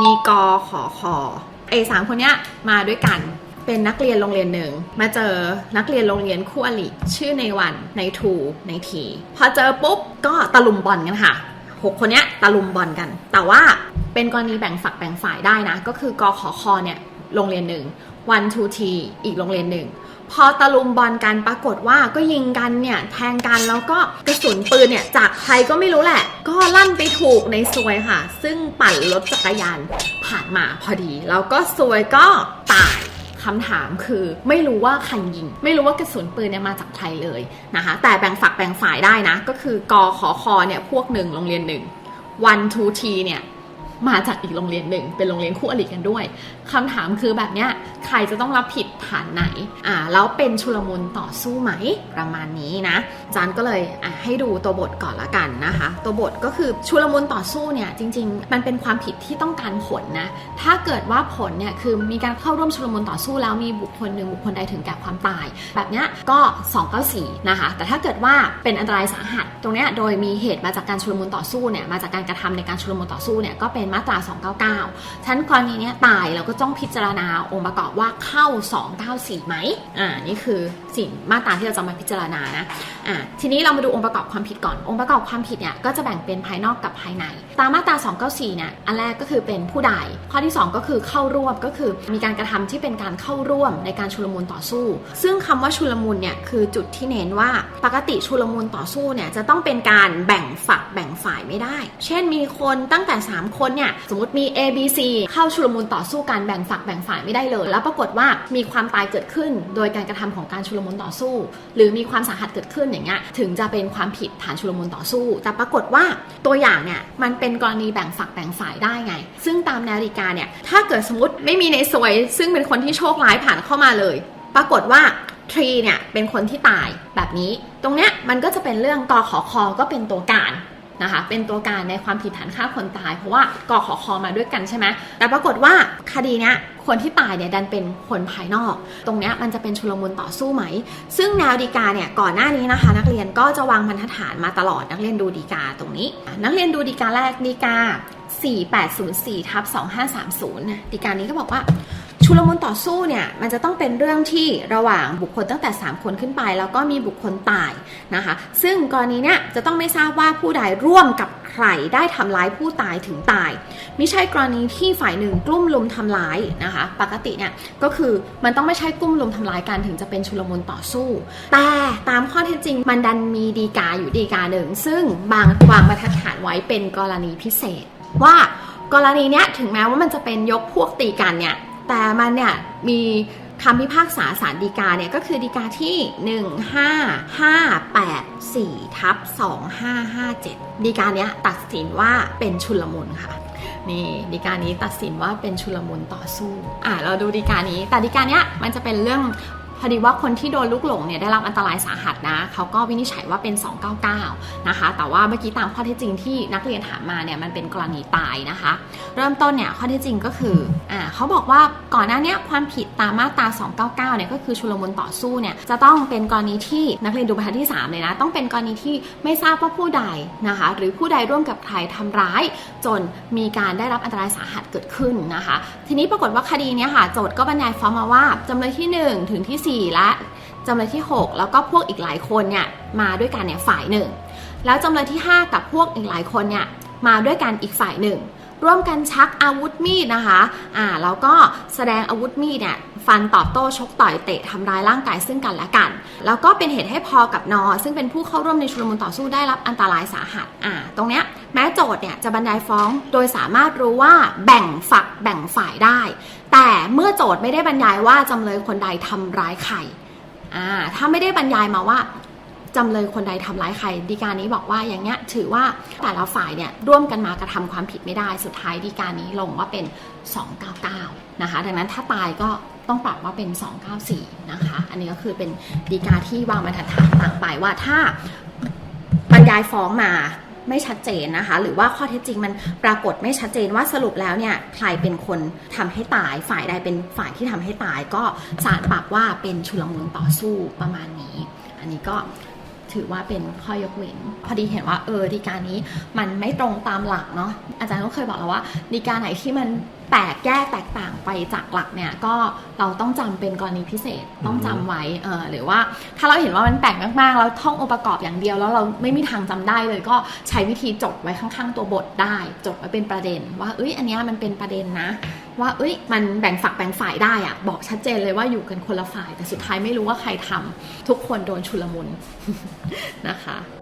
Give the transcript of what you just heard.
มีกอขอคอไอสามคนเนี้ยมาด้วยกันเป็นนักเรียนโรงเรียนหนึ่งมาเจอนักเรียนโรงเรียนคู่อริชื่อในวันในทูในทีพอเจอปุ๊บก็ตะลุมบอลกันค่ะหกคนเนี้ยตะลุมบอลกัน แต่ว่าเป็นกรณีแบ่งฝักแบ่งฝ่ายได้นะ ก็คือกอขอคอเนี่ยโรงเรียนหนึ่งวันทูทีอีกโรงเรียนหนึ่ง พอตะลุมบอลกันปรากฏว่าก็ยิงกันเนี่ยแทงกันแล้วก็กระสุนปืนเนี่ยจากใครก็ไม่รู้แหละ ก็ลั่นไปถูกในซวยค่ะ ซึ่งปั่นรถจักรยานผ่านมาพอดี แล้วก็ซวยก็ตายคำถามคือไม่รู้ว่าใครยิง ไม่รู้ว่ากระสุนปืนเนี่ยมาจากใครเลยนะคะ แต่แบ่งฝักแบ่งฝ่ายได้นะ ก็คือกอขอคอเนี่ยพวกหนึ่งโรงเรียนหนึ่งวันทูทีเนี่ย มาจากอีกโรงเรียนหนึ่ง เป็นโรงเรียนคู่อริกันด้วยคำถามคือแบบเนี้ยใครจะต้องรับผิดฐานไหนอ่าแล้วเป็นชุลมุนต่อสู้ไหมประมาณนี้นะจานก็เลยอะให้ดูตัวบทก่อนละกันนะคะ ตัวบทก็คือชุลมุนต่อสู้เนี่ยจริง ๆ มันเป็นความผิดที่ต้องการผลนะถ้าเกิดว่าผลเนี่ยคือมีการเข้าร่วมชุลมุนต่อสู้แล้วมีบุคคลหนึ่งบุคคลใดถึงแก่ความตาย แบบเนี้ยก็ 294 นะคะ แต่ถ้าเกิดว่าเป็นอันตรายสาหัส ตรงเนี้ยโดยมีเหตุมาจากการชุลมุนต่อสู้เนี่ยมาจากการกระทำในการชุลมุนต่อสู้เนี่ยก็เป็นมาตรา 299 ชั้นกรณีนี้ตายเราก็ต้องพิจารณาองค์ประกอบว่าเข้า 294 ไหมอ่านี่คือสิ่งมาตราที่เราจะมาพิจารณานะอ่าทีนี้เรามาดูองค์ประกอบความผิดก่อน องค์ประกอบความผิดเนี่ยก็จะแบ่งเป็นภายนอกกับภายใน ตามมาตรา 294 เนี่ยอันแรกก็คือเป็นผู้ใด ข้อที่ 2 ก็คือเข้าร่วมก็คือมีการกระทำที่เป็นการเข้าร่วมในการชุลมุนต่อสู้ ซึ่งคำว่าชุลมุนเนี่ยคือจุดที่เน้นว่าปกติชุลมุนต่อสู้เนี่ยจะต้องเป็นการแบ่งฝักแบ่งฝ่ายไม่ได้ เช่นมีคนตั้งแต่ 3 คนเนี่ยสมมติมี A B C เข้าชุลมุนต่อสู้การแบ่งฝักแบ่งฝ่ายไม่ได้เลย แล้วปรากฏว่ามีความตายเกิดขึ้น โดยการกระทำของการชุลมุนต่อสู้ หรือมีความสาหัสเกิดขึ้นอย่างเงี้ยถึงจะเป็นความผิดฐานชุลมุนต่อสู้ แต่ปรากฏว่าตัวอย่างเนี่ยมันเป็นกรณีแบ่งฝักแบ่งฝ่ายได้ไง ซึ่งตามแนวดีกาเนี่ยถ้าเกิดสมมติไม่มีในสวย ซึ่งเป็นคนที่โชคร้ายผ่านเข้ามาเลย ปรากฏว่าทรีเนี่ยเป็นคนที่ตายแบบนี้ ตรงเนี้ยมันก็จะเป็นเรื่องกอขอคอก็เป็นตัวการ นะคะ เป็นตัวการในความผิดฐานฆ่าคนตาย เพราะว่ากอขอคอมาด้วยกันใช่ไหมแต่ปรากฏว่าคดีเนี้ยคนที่ตายเนี่ยดันเป็นคนภายนอก ตรงเนี้ยมันจะเป็นชุลมุนต่อสู้ไหม ซึ่งแนวดีกาเนี่ยก่อนหน้านี้นะคะ นักเรียนก็จะวางบรรทัดฐานมาตลอดนักเรียนดูดีกาตรงนี้ นักเรียนดูดีกาแรกดีกา4804ทับ2530ดีกานี้ก็บอกว่า ชุลมุนต่อสู้เนี่ยมันจะต้องเป็นเรื่องที่ระหว่างบุคคลตั้งแต่ 3 คนขึ้นไป แล้วก็มีบุคคลตายนะคะ ซึ่งกรณีเนี้ยจะต้องไม่ทราบว่าผู้ใดร่วมกับใครได้ทำร้ายผู้ตายถึงตายไม่ใช่กรณีที่ฝ่ายหนึ่งกลุ่มลุมทำร้ายนะคะ ปกติเนี่ยก็คือมันต้องไม่ใช่กลุ่มลุมทำร้ายกันถึงจะเป็นชุลมุนต่อสู้ แต่ตามข้อเท็จจริงมันดันมีดีกาอยู่ดีกาหนึ่ง ซึ่งบางวางบรรทัดฐานไว้เป็นกรณีพิเศษว่ากรณีเนี้ยถึงแม้ว่ามันจะเป็นยกพวกตีกันเนี่ย แต่มันเนี่ยมีคำพิพากษาสารดีกาเนี่ยก็คือดีกาที่ 15584ทับ2557 ดีกาเนี้ยตัดสินว่าเป็นชุลมุนค่ะนี่ดีกานี้ตัดสินว่าเป็นชุลมุนต่อสู้อะเราดูดีกานี้ แต่ดีกาเนี้ยมันจะเป็นเรื่อง พอดีว่าคนที่โดนลูกหลงเนี่ยได้รับอันตรายสาหัสนะเขาก็วินิจฉัยว่าเป็น 299 นะคะ แต่ว่าเมื่อกี้ตามข้อเท็จจริงที่นักเรียนถามมาเนี่ยมันเป็นกรณีตายนะคะ เริ่มต้นเนี่ยข้อเท็จจริงก็คืออ่าเขาบอกว่าก่อนหน้านี้ความผิดตามมาตรา 299 เนี่ยก็คือชุลมุนต่อสู้เนี่ยจะต้องเป็นกรณีที่นักเรียนดูบรรทัดที่ 3 เลยนะ ต้องเป็นกรณีที่ไม่ทราบว่าผู้ใดนะคะ หรือผู้ใดร่วมกับใครทำร้าย จนมีการได้รับอันตรายสาหัสเกิดขึ้นนะคะ ทีนี้ปรากฏว่าคดีเนี้ยค่ะโจทย์ก็บรรยายฟ้องมาว่าจำเลยที่ 1 ถึงที่4 และจำเลยที่ 6 แล้วก็พวกอีกหลายคนเนี่ยมาด้วยกันเนี่ยฝ่ายหนึ่งแล้วจำเลยที่ 5 กับพวกอีกหลายคนเนี่ยมาด้วยกันอีกฝ่ายหนึ่งร่วมกันชักอาวุธมีดนะคะอ่าแล้วก็แสดงอาวุธมีดเนี่ยฟันตอบโต้ชกต่อยเตะทำร้ายร่างกายซึ่งกันและกัน แล้วก็เป็นเหตุให้พอกับนอ ซึ่งเป็นผู้เข้าร่วมในชุลมุนต่อสู้ได้รับอันตรายสาหัสอ่าตรงเนี้ย แม้โจทย์เนี่ยจะบรรยายฟ้องโดยสามารถรู้ว่าแบ่งฝักแบ่งฝ่ายได้ แต่เมื่อโจทย์ไม่ได้บรรยายว่าจำเลยคนใดทำร้ายใครอ่าถ้าไม่ได้บรรยายมาว่าจำเลยคนใดทำร้ายใครดีกานี้บอกว่าอย่างเนี้ยถือว่าแต่ละฝ่ายเนี่ยร่วมกันมากระทำความผิดไม่ได้สุดท้ายดีกานี้ลงว่าเป็น 299 นะคะ ดังนั้นถ้าตายก็ต้องปรับว่าเป็น 294 นะคะ อันนี้ก็คือเป็นดีกาที่วางบรรทัดฐานต่างไปว่าถ้าบรรยายฟ้องมา ไม่ชัดเจนนะคะ หรือว่าข้อเท็จจริงมันปรากฏไม่ชัดเจนว่าสรุปแล้วเนี่ยใครเป็นคนทำให้ตาย ฝ่ายใดเป็นฝ่ายที่ทำให้ตาย ก็ศาลปรับว่าเป็นชุลมุนต่อสู้ประมาณนี้ อันนี้ก็ถือว่าเป็นข้อยกเว้น พอดีเห็นว่าเออดีการนี้มันไม่ตรงตามหลักเนาะอาจารย์ก็เคยบอกแล้วว่าดีการไหนที่มัน แปลกแก้แตกต่างไปจากหลักเนี่ยก็เราต้องจำเป็นกรณีพิเศษต้องจำไว้เออหรือว่าถ้าเราเห็นว่ามันแปลกมากๆแล้วท่ององค์ประกอบอย่างเดียว แล้วเราไม่มีทางจำได้เลยก็ใช้วิธีจดไว้ข้าง ๆ ตัวบทได้ จดไว้เป็นประเด็น ว่าเอ้ยอันเนี้ยมันเป็นประเด็นนะ ว่าเอ้ยมันแบ่งฝักแบ่งฝ่ายได้อะบอกชัดเจนเลยว่าอยู่กันคนละฝ่าย แต่สุดท้ายไม่รู้ว่าใครทำทุกคนโดนชุลมุนนะคะ